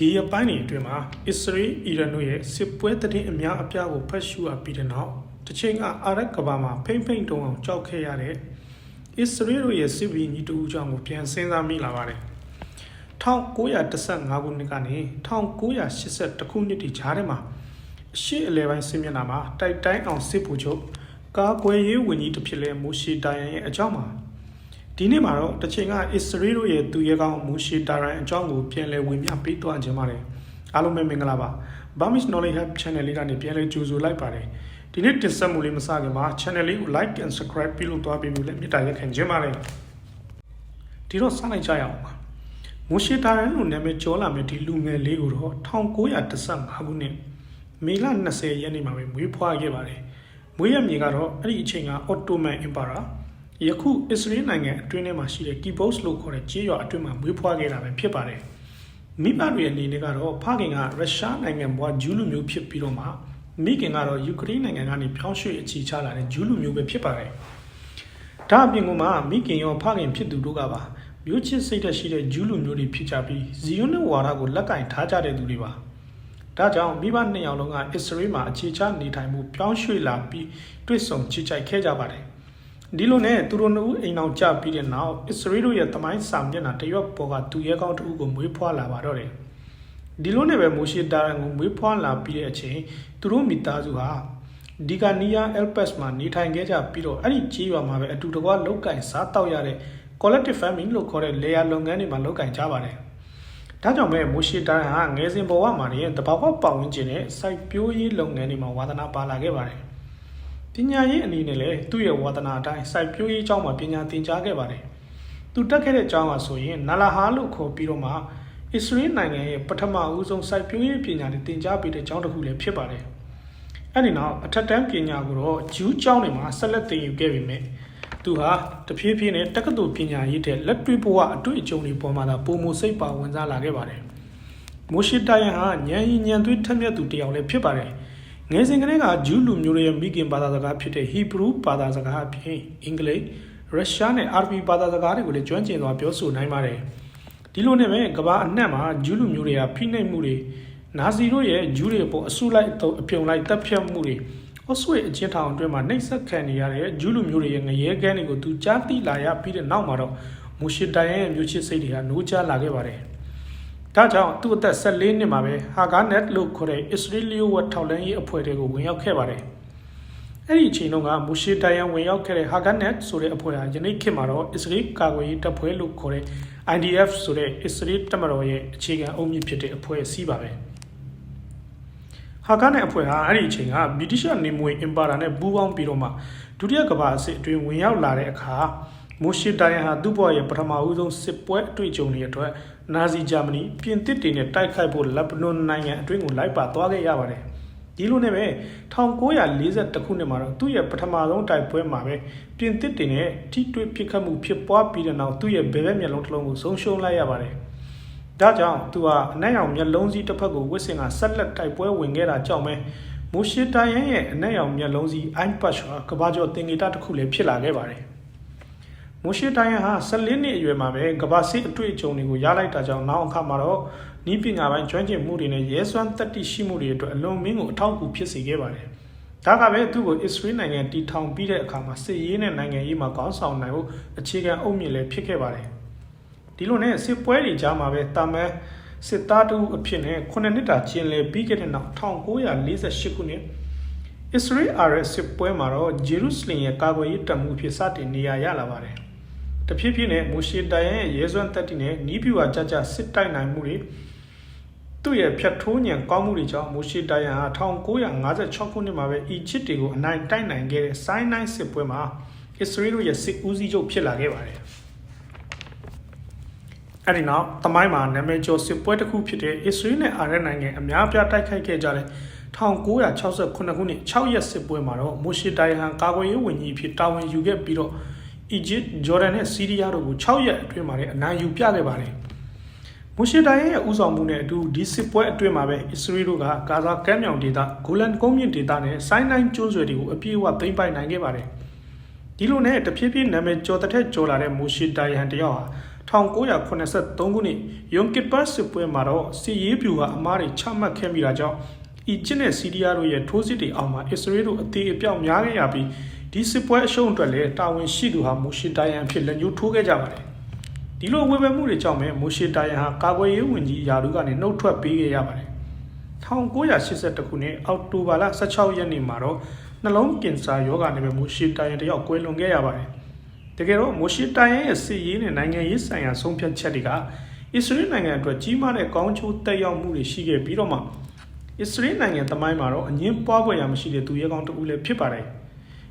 ဒီရပိုင်းတွေအတွင်းမှာအစ္စရေးအီရန်တို့ရဲ့စစ်ပွဲတည်င်းအများအပြားကိုဖတ်ရှုအပ်ပြီးတဲ့နောက်တစ်ချိန်ကအာရက်ကဘာမှာဖိမ့်ဖိမ့်တုံအောင်ကြောက်ခဲ့ရတဲ့အစ္စရေးတို့ရဲ့စစ်ဘီညီတူအကြောင်းကိုပြန်စဉ်းစားမိလာပါတယ်1915ခုနှစ်ကနေ1980ခုနှစ်တိကြားထဲမှာအရှိအလဲပိုင်းစစ်မျက်နှာမှာတိုက်တိုင်းအောင်စစ်ဗိုလ်ချုပ်ကာကွယ်ရေးဝန်ကြီးတစ်ဖြစ်လဲမိုရှီတိုင်ယန်ရဲ့အကြောင်းမှာ ဒီနေ့မှာတော့တစ်ချိန်ကအစ္စရေးတို့ရဲ့သူရဲကောင်းမိုရှီတိုင်ယန်အကြောင်းကိုပြန်လည်ဝင်ပြပေးသွားခြင်းပါတယ်အားလုံးပဲမင်္ဂလာပါ Burmese Knowledge Hub Channel လေးကနေပြန်လည်ကြိုဆိုလိုက်ပါတယ်ဒီနေ့တင်ဆက်မှုလေးမစခင်မှာ channel လေးကို like and subscribe ပြုလုပ်သွားပေးလို့လည်းမေတ္တာရက်ခံခြင်းပါတယ်ဒီတော့စလိုက်ကြရအောင်ပါမိုရှီတိုင်ယန်လို့နာမည်ကျော်လာမဲ့ဒီလူငယ်လေးကိုတော့1915ခုနှစ်မေလ20ရက်နေ့မှာပဲမွေးဖွားခဲ့ပါတယ်မွေးရမြေကတော့အဲ့ဒီအချိန်က Ottoman Empire ယခုအစ္စရေးနိုင်ငံအတွင်းထဲမှာရှိတဲ့ Kibbutz လို့ခေါ်တဲ့ကြေးရွာအတွင်းမှာမွေးဖွားခဲ့တာပဲဖြစ်ပါတယ်မိဘတွေအနေနဲ့ကတော့ဖခင်ကရုရှားနိုင်ငံဘွားဂျူးလူမျိုးဖြစ်ပြီးတော့မှမိခင်ကတော့ယူကရိန်းနိုင်ငံကနေပြောင်းရွှေ့အခြေချလာတဲ့ဂျူးလူမျိုးပဲဖြစ်ပါတယ်ဒါအပြင်ကမှမိခင်ရောဖခင်ဖြစ်သူတို့ကပါမျိုးချစ်စိတ်သက်ရှိတဲ့ဂျူးလူမျိုးတွေဖြစ်ကြပြီးဇီယွန်နဲ့ဝါဒကိုလက်ကင်ထားကြတဲ့သူတွေပါဒါကြောင့်မိဘနှစ်ယောက်လုံးကအစ္စရေးမှာအခြေချနေထိုင်မှုပြောင်းရွှေ့လာပြီးတွေ့ဆုံချစ်ကြိုက်ခဲ့ကြပါတယ် ဒီလိုနဲ့သူတို့နှစ်ဦးအိမ်အောင်ကြပြီးတဲ့နောက်အစ္စရေးတို့ရဲ့တမိုင်းစာမျက်နှာတရွက်ပေါ်ကသူရဲကောင်းတစ်ဦးကိုမွေးဖွားလာပါတော့တယ်ဒီလိုနဲ့ပဲမိုရှေတာရန်ကိုမွေးဖွားလာပြီးတဲ့အချိန်သူတို့မိသားစုဟာဒီကာနီယာအယ်ပက်စ်မှာနေထိုင်ခဲ့ကြပြီးတော့အဲ့ဒီကြီးရွာမှာပဲအတူတကွလောက်ကင်စားတောက်ရတဲ့ collective farming လို့ခေါ်တဲ့လေယာလုပ်ငန်းတွေမှာလုပ်ကင်ကြပါတယ်။ဒါကြောင့်ပဲမိုရှီတန်ဟာငယ်စဉ်ဘဝမှာနေတဘာဝပတ်ဝန်းကျင်နဲ့စိုက်ပျိုးရေးလုပ်ငန်းတွေမှာဝါသနာပါလာခဲ့ပါတယ်။ ပညာရေးအနေနဲ့လည်းသူ့ရဲ့ဝါသနာအတိုင်းစိုက်ပျိုးရေးအကြောင်းမှာပညာသင်ကြားခဲ့ပါတယ်။သူတက်ခဲ့တဲ့အကြောင်းကဆိုရင်နာလာဟာလို့ခေါ်ပြီးတော့မှအစ္စရေးနိုင်ငံရဲ့ပထမဦးဆုံးစိုက်ပျိုးရေးပညာတွေသင်ကြားပေးတဲ့အကြောင်းတစ်ခုလည်းဖြစ်ပါတယ်။အဲဒီနောက်အထက်တန်းပညာကိုတော့ဂျူးကျောင်းတွေမှာဆက်လက်သင်ယူခဲ့ပေမဲ့သူဟာတဖြည်းဖြည်းနဲ့တက္ကသိုလ်ပညာရေးတဲ့လက်တွေ့ဘဝအတွေ့အကြုံတွေပေါ်မှာသာပုံမစိတ်ပါဝင်စားလာခဲ့ပါတယ်။မိုရှိတိုင်ယန်ဟာဉာဏ်ရည်ဉာဏ်သွေးထက်မြက်သူတစ်ယောက်လည်းဖြစ်ပါတယ်။ ငယ်စဉ်ကတည်းကဂျူးလူမျိုးတွေရဲ့မိခင်ဘာသာစကားဖြစ်တဲ့ဟီဘရူးဘာသာစကားအပြင်အင်္ဂလိပ်ရုရှားနဲ့အာရဗီဘာသာစကားတွေကိုလည်းကျွမ်းကျင်စွာပြောဆိုနိုင်ပါတယ်။ဒီလိုနဲ့ပဲကမ္ဘာအနှံ့မှာဂျူးလူမျိုးတွေကဖိနှိပ်မှုတွေနာဇီတို့ရဲ့ဂျူးတွေအပေါ်အဆူလိုက်အပြုံလိုက်တပ်ဖြတ်မှုတွေဩဆွေအချင်းထောင်အတွင်းမှာနှိပ်စက်ခံနေရတဲ့ဂျူးလူမျိုးတွေရဲ့ငရဲကန်းတွေကိုသူကြားသိလာရပြီးတဲ့နောက်မှာတော့မူရှိတိုင်ရဲ့မျိုးချစ်စိတ်တွေဟာနိုးကြားလာခဲ့ပါတယ်။ ဒါကြောင့်သူ့အသက်14နှစ်မှာပဲဟာဂါနက်လို့ခေါ်တဲ့ Israeli ဝတ်ထောက်လန်းရေးအဖွဲ့တွေကိုဝင်ရောက်ခဲ့ပါတယ်။အဲ့ဒီအချိန်တုန်းကမူရှိတိုင်ယန်ဝင်ရောက်ခဲ့တဲ့ဟာဂါနက်ဆိုတဲ့အဖွဲ့ဟာယနေ့ခေတ်မှာတော့ Israel ကာကွယ်ရေးတပ်ဖွဲ့လို့ခေါ်တဲ့ IDF ဆိုတဲ့ Israel တပ်မတော်ရဲ့အခြေခံအုပ်မြစ်ဖြစ်တဲ့အဖွဲ့အစည်းပါပဲ။ဟာကားနဲ့အဖွဲ့ဟာအဲ့ဒီအချိန်ကဗြိတိရှနေမွေအင်ပါယာနဲ့ပူးပေါင်းပြီးတော့မှဒုတိယကမ္ဘာစစ်အတွင်းဝင်ရောက်လာတဲ့အခါ မိုရှီတိုင်ဟာသူ့ဘဝရဲ့ပထမဦးဆုံးစစ်ပွဲအတွေ့အကြုံတွေအတွက်နာဇီဂျာမနီပြင်သစ်တွေနဲ့တိုက်ခိုက်ဖို့လက်ဘနွန်နိုင်ငံအတွင်းကိုလိုက်ပါသွားခဲ့ရပါတယ်ဒီလိုနဲ့ပဲ1942ခုနှစ်မှာတော့သူ့ရဲ့ပထမဆုံးတိုက်ပွဲမှာပဲပြင်သစ်တွေနဲ့ထိတွေ့ဖြစ်ခတ်မှုဖြစ်ပွားပြီးတဲ့နောက်သူ့ရဲ့ဘယ်ဘက်မျက်လုံးတစ်လုံးကိုဆုံးရှုံးလိုက်ရပါတယ်ဒါကြောင့်သူဟာအနက်ရောင်မျက်လုံးစီးတစ်ဖက်ကိုဝစ်စင်ကဆက်လက်တိုက်ပွဲဝင်ခဲ့တာကြောင့်ပဲမိုရှီတိုင်ယန်ရဲ့အနက်ရောင်မျက်လုံးစီးအိုင်ပတ်ဟာကဘာကျော်တင်ဂီတာတစ်ခုလည်းဖြစ်လာခဲ့ပါတယ်။ မိုရှီတိုင်ယန်ဟာ14နှစ်အရွယ်မှာပဲကဘာစစ်အတွေ့အကြုံတွေကိုရလိုက်တာကြောင့်နောက်အခါမှာတော့နီးပညာပိုင်းကျွမ်းကျင်မှုတွေနဲ့ရဲစွမ်းတက်တိရှိမှုတွေအတွက်အလွန်မင်းကိုအထောက်အကူဖြစ်စေခဲ့ပါတယ်။ဒါကပဲသူ့ကိုအစ္စရေးနိုင်ငံတီထောင်ပြီးတဲ့အခါမှာစစ်ရေးနဲ့နိုင်ငံရေးမှာကောင်းဆောင်နိုင်ဖို့အခြေခံအုတ်မြစ်လည်းဖြစ်ခဲ့ပါတယ်။ဒီလိုနဲ့စစ်ပွဲတွေကြားမှာပဲတာမန်စစ်သားတူအဖြစ်နဲ့9နှစ်တာကျင်လည်ပြီးခဲ့တဲ့နောက်1948ခုနှစ်အစ္စရေးအာရစစ်ပွဲမှာတော့ဂျေရုဆလင်ရဲ့ကာကွယ်ရေးတပ်မှုဖြစ်စတင်နေရရလာပါတယ်။ တဖြည်းဖြည်းနဲ့မိုရှေတိုင်ရဲ့ရဲစွမ်းတက်တီနဲ့နီးပြူဟာကြကြစစ်တိုက်နိုင်မှုတွေသူ့ရဲ့ဖြတ်ထိုးညံကောင်းမှုတွေကြောင့်မိုရှေတိုင်ဟာ1956ခုနှစ်မှာပဲအီဂျစ်တွေကိုအနိုင်တိုက်နိုင်ခဲ့တဲ့ဆိုင်းနိုင်စစ်ပွဲမှာအစ္စရေးတို့ရဲ့စစ်ဦးစီးချုပ်ဖြစ်လာခဲ့ပါတယ်။အဲ့ဒီနောက်တမိုင်းမှာနာမည်ကျော်စစ်ပွဲတစ်ခုဖြစ်တဲ့အစ္စရေးနဲ့အာရပ်နိုင်ငံအများပြားတိုက်ခိုက်ခဲ့ကြတဲ့1968ခုနှစ်6ရက်စစ်ပွဲမှာတော့မိုရှီတိုင်ဟန်ကာကွယ်ရေးဝန်ကြီးဖြစ်တာဝန်ယူခဲ့ပြီးတော့ အီဂျစ်ဂျော်ဒန်နဲ့စီးရီးယားတို့ကို6ရက်အတွင်းမှာလည်းအနိုင်ယူပြခဲ့ပါတယ်မိုရှီတိုင်ရဲ့ဥဆောင်မှုနဲ့အတူဒီစစ်ပွဲအတွင်းမှာပဲအစ္စရေးတို့ကဂါဇာကမ်းမြောင်ဒေသဂိုလန်ကုန်းမြင့်ဒေသနဲ့ဆိုင်းနိုင်ကျွန်းဆွယ်တွေကိုအပြည့်အဝသိမ်းပိုက်နိုင်ခဲ့ပါတယ်ဒီလိုနဲ့တဖြည်းဖြည်းနာမည်ကျော်တဲ့ကျော်လာတဲ့မိုရှီတိုင်ဟန်တယောက်ဟာ1983ခုနှစ်ယွန်ကစ်ပတ်စစ်ပွဲမှာတော့စီရေးပြူဟာအမားတွေချမှတ်ခဲ့မိတာကြောင့်အီဂျစ်နဲ့စီးရီးယားတို့ရဲ့ထိုးစစ်တွေအောက်မှာအစ္စရေးတို့အသေးအပြောက်များခဲ့ရပြီး ဒီစစ်ပွဲအရှုံးအတွက်လည်းတာဝန်ရှိသူဟာမိုရှေတိုင်ယန်အဖြစ်လက်ညှိုးထိုးခဲ့ကြပါတယ်ဒီလိုဝေဖန်မှုတွေကြောင့်ပဲမိုရှေတိုင်ယန်ဟာကာကွယ်ရေးဝန်ကြီးယာတို့ကနေနှုတ်ထွက်ပေးခဲ့ရပါတယ်1982ခုနှစ်အောက်တိုဘာလ16ရက်နေ့မှာတော့နှလုံးကင်ဆာရောဂါနဲ့ပဲမိုရှေတိုင်ယန်တယောက်ကွယ်လွန်ခဲ့ရပါတယ်တကယ်တော့မိုရှီတိုင်ရဲ့စစ်ရေးနဲ့နိုင်ငံရေးဆိုင်ရာဆုံးဖြတ်ချက်တွေကအစ္စရေးနိုင်ငံအတွက်ကြီးမားတဲ့ကောင်းကျိုးတက်ရောက်မှုတွေရှိခဲ့ပြီးတော့မှအစ္စရေးနိုင်ငံသမိုင်းမှာတော့အငင်းပွားပွဲရမရှိတဲ့သူရဲကောင်းတစ်ဦးလည်းဖြစ်ပါတယ်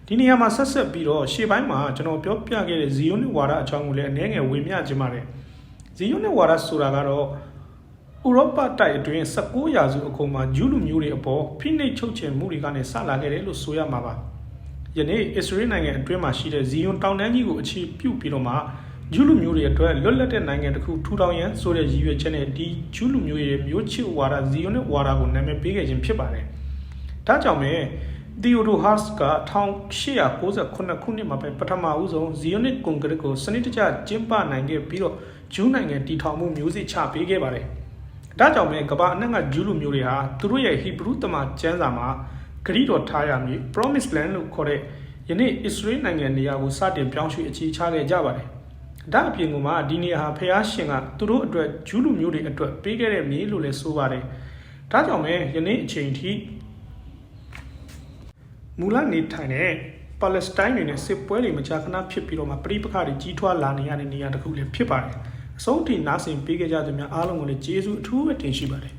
ဒီနေရာမှာဆက်ဆက်ပြီးတော့ရှေ့ပိုင်းမှာကျွန်တော်ပြောပြခဲ့တဲ့ဇီယွန်နဲ့ဝါဒအကြောင်းကိုလည်းအနည်းငယ်ဝေမျှခြင်းပါတယ်ဇီယွန်နဲ့ဝါဒဆိုတာကတော့ဥရောပတိုက်အတွင်း19ရာစုအကုန်မှာဂျူးလူမျိုးတွေအပေါ်ဖိနှိပ်ချုပ်ချယ်မှုတွေကနေစလာခဲ့တယ်လို့ဆိုရမှာပါယနေ့အစ္စရေးနိုင်ငံအတွင်းမှာရှိတဲ့ဇီယွန်တောင်တန်းကြီးကိုအခြေပြုပြီးတော့မှဂျူးလူမျိုးတွေအတွက်လွတ်လပ်တဲ့နိုင်ငံတစ်ခုထူထောင်ရန်ဆိုတဲ့ရည်ရွယ်ချက်နဲ့ဒီဂျူးလူမျိုးရဲ့မျိုးချစ်ဝါဒဇီယွန်နဲ့ဝါဒကိုနာမည်ပေးခဲ့ခြင်းဖြစ်ပါတယ်။ဒါကြောင့်ပဲ ဒီယိုဒိုဟတ်စ်က1898ခုနှစ်မှာပဲပထမဦးဆုံးဇီယွန်နစ်ကွန်ဂရက်ကိုစနစ်တကျကျင်းပနိုင်ခဲ့ပြီးတော့ဂျူးနိုင်ငံတည်ထောင်မှုမျိုးစစ်ချပေးခဲ့ပါတယ်။ဒါကြောင့်ပဲကမ္ဘာအနှံ့ကဂျူးလူမျိုးတွေဟာသူတို့ရဲ့ဟီဘရုတမန်ကျမ်းစာမှာဂရိတော်ထားရမည် promise land လို့ခေါ်တဲ့ယနေ့အစ္စရေးနိုင်ငံနေရာကိုစတင်ပြောင်းရွှေ့အခြေချခဲ့ကြပါတယ်။ဒါအပြင်ကမှဒီနေရာဟာဖျားရှင်ကသူတို့အတွက်ဂျူးလူမျိုးတွေအတွက်ပေးခဲ့တဲ့မြေလို့လည်းဆိုပါတယ်။ဒါကြောင့်ပဲယနေ့အချိန်ထိ မူလနေထိုင်တဲ့ပါလက်စတိုင်းတွေနဲ့စစ်ပွဲတွေမကြာခဏဖြစ်ပြီးတော့မှပြိပခါတွေကြီးထွားလာနေရတဲ့နေရာတစ်ခုလည်းဖြစ်ပါတယ်။အဆုံးထိနားဆင်ပေးခဲ့ကြသူများအားလုံးကိုလည်းကျေးဇူးအထူးပဲတင်ရှိပါတယ်